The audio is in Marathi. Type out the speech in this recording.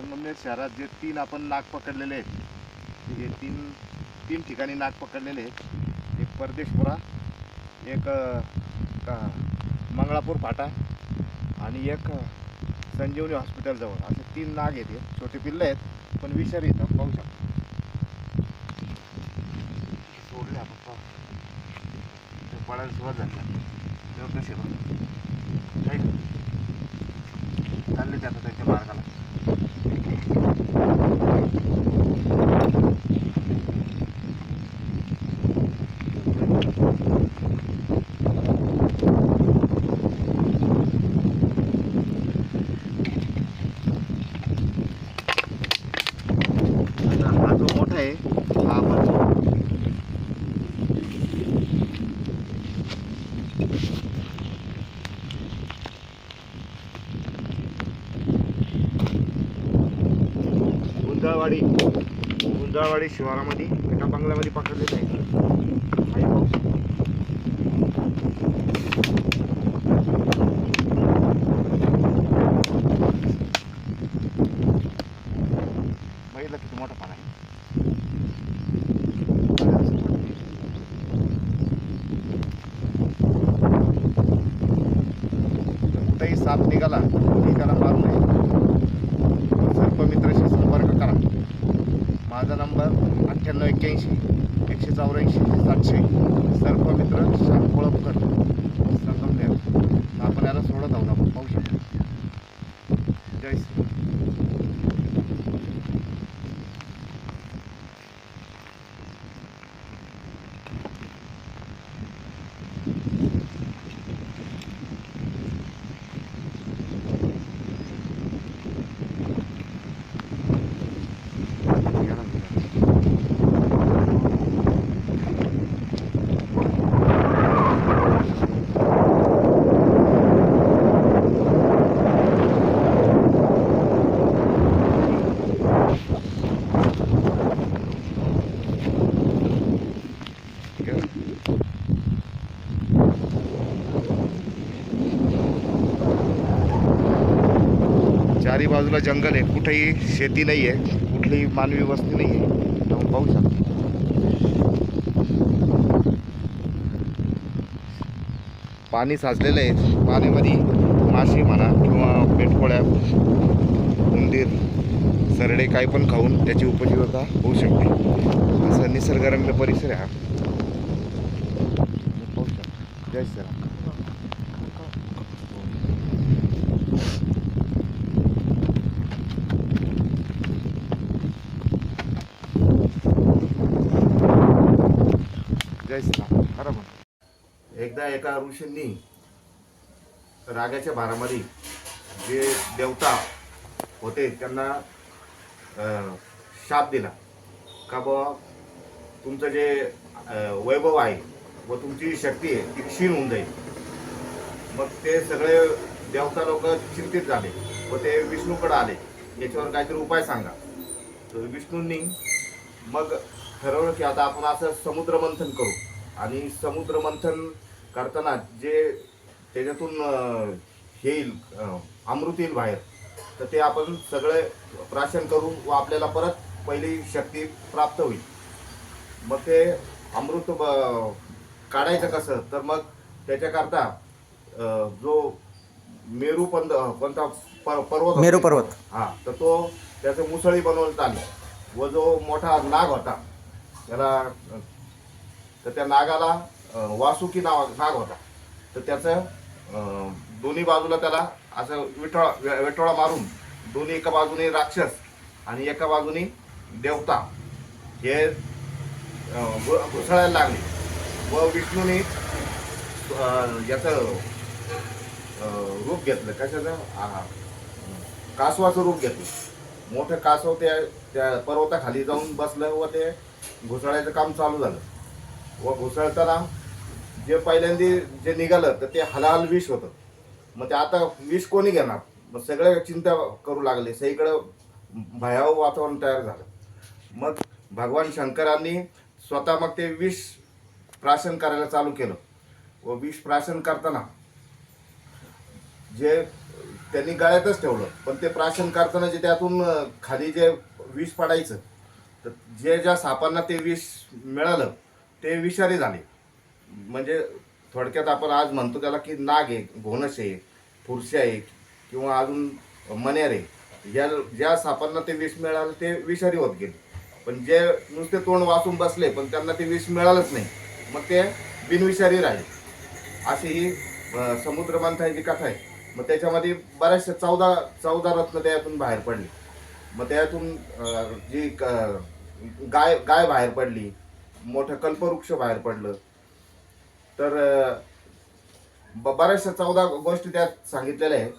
संगमनेर शहरात जे तीन आपण नाग पकडलेले आहेत हे तीन तीन ठिकाणी नाग पकडलेले आहेत. एक परदेशपुरा एक का- मंगळापूर फाटा आणि एक संजीवनी हॉस्पिटलजवळ असे तीन नाग आहेत हे. छोटे पिल्ले आहेत पण विषारी येतात पाहू शकतो. सोडले आपण पडायला सुरुवात झाली. कसे बघ. चालले ते त्याच्या मार्गाला. गुंजाळवाडी गुंजाळवाडी शिवारामध्ये एका बंगल्यामध्ये पकडलेलं आहे आहे पाहू शकता. बघितलं किती मोठा पान आहे कोणताही साप निघाला की त्याला मारू नये. सर्पमित्राशी संपर्क करा. माझा नंबर अठ्ठ्याण्णव एक्क्याऐंशी एकशे चौऱ्याऐंशी सातशे. सर्पमित्र श्याम कोळपकर. संगमदेव आपण याला सोडत आहोत आपण. पाहू शकतो. जय श्री चारी बाजूला जंगल आहे. कुठेही शेती नाही आहे. कुठलीही मानवी वस्ती नाही आहे. आपण पाहू शकतो. पाणी साचलेलं आहे. पाण्यामध्ये माशी म्हणा किंवा पेटकोळ्या उंदीर सरडे काही पण खाऊन त्याची उपजीविका होऊ शकते. असं निसर्गरम्य परिसर आहे हा. पाहू जय श्रीराम. जय श्रीराम. खरं म्हण एकदा एका ऋषींनी रागाच्या भारामध्ये जे देवता होते त्यांना शाप दिला. का बुवा तुमचं जे वैभव आहे व तुमची शक्ती आहे ती क्षीण होऊन जाईल. मग ते सगळे देवता लोक चिंतित झाले व ते विष्णूकडे आले. याच्यावर काहीतरी उपाय सांगा. तर विष्णूंनी मग ठरवलं की आता आपण असं समुद्र मंथन करू आणि समुद्र मंथन करताना जे त्याच्यातून हे येईल अमृत येईल बाहेर तर ते आपण सगळे प्राशन करू व आपल्याला परत पहिली शक्ती प्राप्त होईल मग ते अमृत ब- काढायचं कसं तर मग त्याच्याकरता जो मेरू पंध कोणता पर- पर्वत. मेरू पर्वत. हा तर तो त्याचं मुसळी बनवण्यात आलं व जो मोठा नाग होता त्याला तर त्या नागाला वासुकी नाव नाग होता. तर त्याचं दोन्ही बाजूला त्याला असं विठोळा विठोळा मारून दोन्ही एका बाजूने राक्षस आणि एका बाजूने देवता हे घुसळायला लागले. व विष्णूने याचं रूप घेतलं. कशाचं? कासवाचं रूप घेतलं. मोठं कासव त्या त्या पर्वताखाली जाऊन बसलं व ते घुसळायचं काम चालू झालं. व घुसळताना जे पहिल्यांदा जे निघालं तर ते हलाल विष होतं. मग ते आता विष कोणी घेणार? मग सगळे चिंता करू लागले. सगळीकडं भयावह वातावरण तयार झालं. मग भगवान शंकरांनी स्वतः मग ते विष प्राशन करायला चालू केलं. व विष प्राशन करताना जे त्यांनी गळ्यातच ठेवलं. पण ते प्राशन करताना जे त्यातून खाली जे विष पडायचं तर जे ज्या सापांना ते विष मिळालं ते विषारी झाले. म्हणजे थोडक्यात आपण आज म्हणतो त्याला की नाग आहे घोणस आहे फुरश्या आहे किंवा अजून मनेर आहे या ज्या सापांना ते विष मिळालं ते विषारी होत गेले. पण जे नुसते तोंड वाचून बसले पण त्यांना ते विष मिळालंच नाही. मग ते बिनविषारी राहिले. अशी ही अं, कथा आहे. मग त्याच्यामध्ये बऱ्याचशा चौदा चौदा रत्न त्यातून बाहेर पडली. मग त्यातून जी क- गाय गाय बाहेर पडली मोठं कल्पवृक्ष बाहेर पडलं. तर ब- बऱ्याचशा चौदा गोष्टी त्यात सांगितलेल्या आहेत.